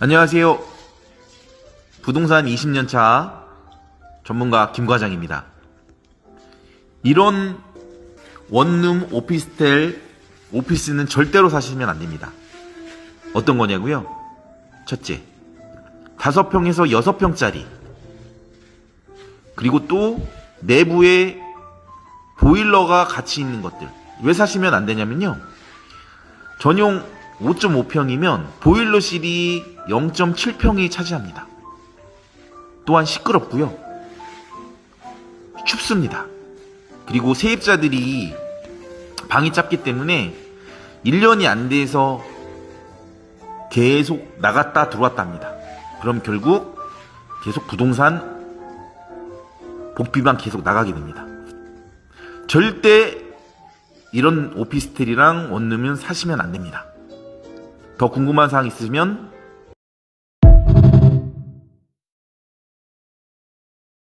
안녕하세요. 부동산 20년 차 전문가 김 과장입니다. 이런 원룸 오피스텔 오피스는 절대로 사시면 안 됩니다. 어떤 거냐고요? 첫째, 5평에서 6평짜리. 그리고 또 내부에 보일러가 같이 있는 것들. 왜 사시면 안 되냐면요. 전용 5.5평이면 보일러실이 0.7평이 차지합니다. 또한 시끄럽고요. 춥습니다. 그리고 세입자들이 방이 짧기 때문에 1년이 안 돼서 계속 나갔다 들어왔다 합니다. 그럼 결국 계속 부동산 복비만 계속 나가게 됩니다. 절대 이런 오피스텔이랑 원룸은 사시면 안 됩니다. 더 궁금한 사항 있으시면